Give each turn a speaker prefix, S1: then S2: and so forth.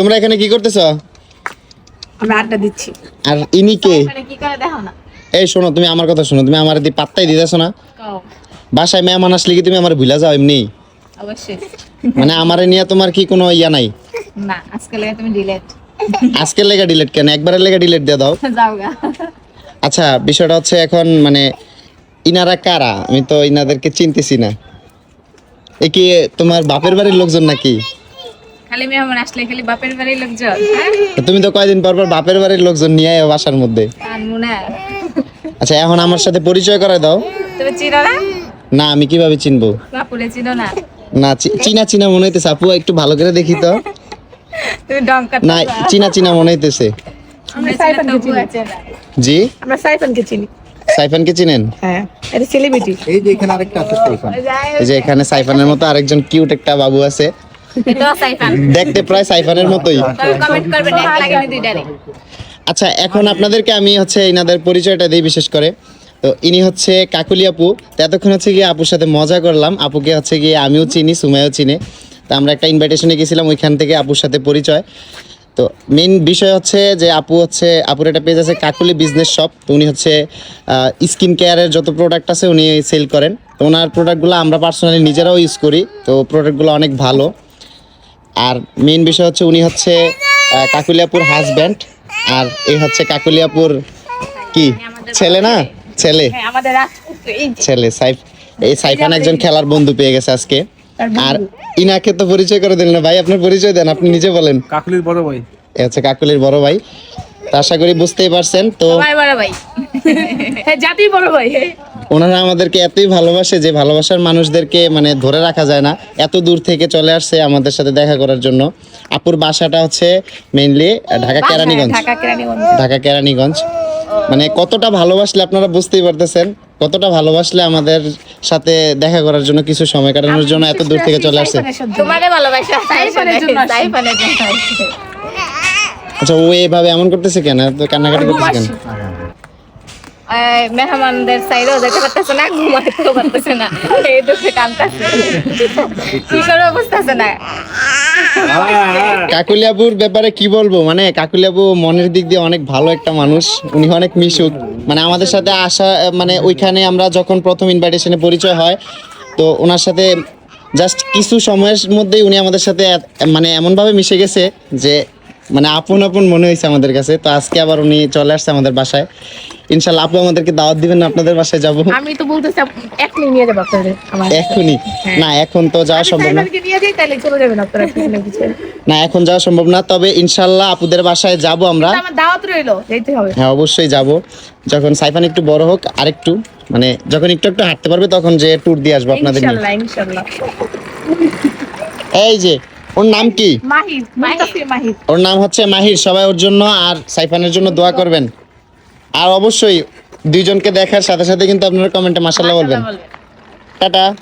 S1: তোমরা এখানে কি করতেছো?
S2: আমি আড্ডা দিচ্ছি।
S1: আর ইনি কে?
S3: কি করে দেখো না।
S1: এই শোনো তুমি আমার কথা শোনো তুমি আমার দি পাত্তাই দিতেছো না। বাসায় মেহমান আসলে কি তুমি আমার ভুলা যাও এমনি?
S3: অবশ্যই।
S1: মানে আমারে নিয়ে তোমার কি কোনো ইয়া নাই?
S3: না আজকে লাগে তুমি ডিলেট
S1: আজকের লেগে ডিলিট কেন? একবারের লেগে ডিলিট দিয়ে দাও। আচ্ছা বিষয়টা হচ্ছে এখন মানে ইনারা কারা? আমি তো ইনাদেরকে চিনতেছি না। এ কি তোমার বাপের বাড়ির লোকজন নাকি?
S3: খালি মেহমান আসলে খালি বাপের বাড়ির লোকজন হ্যাঁ?
S1: তুমি তো কয়দিন পর পর বাপের বাড়ির লোকজন নিয়ে আয় বাসার মধ্যে। আচ্ছা এখন আমার সাথে পরিচয় করে দাও।
S3: তুমি চিনো না?
S1: না আমি কীভাবে চিনবো?
S3: বাপুরে চিনো না?
S1: না চিনা চিনা মনে হইতেছে আপু একটু ভালো করে দেখি তো।
S3: তুমি ডঙ্কা
S1: না চিনা চিনা মনে হইতেছে।
S3: আমরা
S2: সাইফানকে চিনি।
S1: জি?
S2: আমরা সাইফানকে চিনি।
S1: সাইফানকে চিনেন?
S2: হ্যাঁ এটা সেলিব্রিটি
S4: এই যে এখানে আরেকটা আছে সাইফান।
S1: এই যে এখানে সাইফানের মতো আরেকজন কিউট একটা বাবু আছে। দেখতে প্রায় সাইফানের মতোই। আচ্ছা এখন আপনাদেরকে আমি হচ্ছে ইনাদের পরিচয়টা দিই বিশেষ করে। তো ইনি হচ্ছে কাকুলি আপু। তো এতক্ষণ হচ্ছে গিয়ে আপুর সাথে মজা করলাম। আপুকে হচ্ছে গিয়ে আমিও চিনি সুমাইও চিনে। তো আমরা একটা ইনভাইটেশনে গেছিলাম ওইখান থেকে আপুর সাথে পরিচয়। তো মেন বিষয় হচ্ছে যে আপু হচ্ছে আপুর একটা পেজ আছে কাকুলি বিজনেস শপ তো উনি হচ্ছে স্কিন কেয়ারের যত প্রোডাক্ট আছে উনি সেল করেন। তো ওনার প্রোডাক্টগুলো আমরা পার্সোনালি নিজেরাও ইউজ করি। তো প্রোডাক্টগুলো অনেক ভালো। আর মেইন বিষয় হচ্ছে উনি হচ্ছে কাকুলিয়াপুর হাজব্যান্ড আর এই হচ্ছে কাকুলিয়াপুর কি? ছেলে না? ছেলে।
S3: হ্যাঁ।
S1: ছেলে সাইফ এই সাইফান একজন খেলার বন্ধু পেয়ে গেছে আজকে। আর ইনাকে তো পরিচয় করে দিলেন না ভাই আপনার পরিচয় দেন আপনি নিজে বলেন।
S5: কাকলির বড় ভাই।
S1: এ হচ্ছে কাকুলির বড় ভাই। তো আশা করি বুঝতেই পারছেন তো
S3: বড় ভাই।
S2: হ্যাঁ জাতির বড় ভাই।
S1: ওনারা আমাদেরকে এতই ভালোবাসে যে ভালোবাসার মানুষদেরকে মানে ধরে রাখা যায় না। এত দূর থেকে চলে আসছে আমাদের সাথে দেখা করার জন্য। আপুর বাসাটা হচ্ছে মেইনলি ঢাকা কেরানীগঞ্জ।
S2: ঢাকা কেরানীগঞ্জ।
S1: মানে কতটা ভালোবাসলে আপনারা বুঝতেই পারতেছেন কতটা ভালোবাসলে আমাদের সাথে দেখা করার জন্য কিছু সময় কাটানোর জন্য এত দূর থেকে চলে আসছে। আচ্ছা ও এভাবে এমন করতেছে কেন? কান্নাকাটি করতেছে কেন?
S3: মেহমানদের সাইডেও দেখতে পারতেছে না ঘুমাইতেও পারতেছে না। এই দুঃখে কান্দতেছে কি করে বুঝতেছে না।
S1: কাকুলিয়াপুর ব্যাপারে কি বলব? মানে কাকুলিয়াপু মনের দিক দিয়ে অনেক ভালো একটা মানুষ। উনি অনেক মিশুক। মানে আমাদের সাথে আসা মানে ওইখানে আমরা যখন প্রথম ইনভাইটেশনে পরিচয় হয়, তো ওনার সাথে জাস্ট কিছু সময়ের মধ্যেই উনি আমাদের সাথে মানে এমনভাবে মিশে গেছে যে মানে আপন আপন মনে হয়েছে আমাদের কাছে। তো আজকে আবার উনি চলে আসছে আমাদের বাসায়। ইনশাল্লাহ আপু আমাদেরকে দাওয়াত দিবেন না আপনাদের বাসায় যাব।
S2: আমি তো বলতেছি এখনই নিয়ে যাব আপনাদের
S1: এখনই? না এখন তো যাওয়া সম্ভব না।
S2: নিয়ে যাই তাহলে চলে যাবেন আপনারা পিছনে পিছনে
S1: না এখন যাওয়া সম্ভব না তবে ইনশাল্লাহ আপুদের বাসায় যাব আমরা।
S2: আমার দাওয়াত রইল হবে।
S1: হ্যাঁ অবশ্যই যাব। যখন সাইফান একটু বড় হোক আরেকটু মানে যখন একটু একটু হাঁটতে পারবে তখন যে ট্যুর দিয়ে আসব আপনাদের এই যে ওর নাম কি?
S2: মাহির মুস্তাফির মাহির।
S1: ওর নাম হচ্ছে মাহির সবাই ওর জন্য আর সাইফানের জন্য দোয়া করবেন। আর অবশ্যই দুইজনকে দেখার সাথে সাথে কিন্তু আপনারা কমেন্টে মাসাল্লাহ বলবেন। টাটা।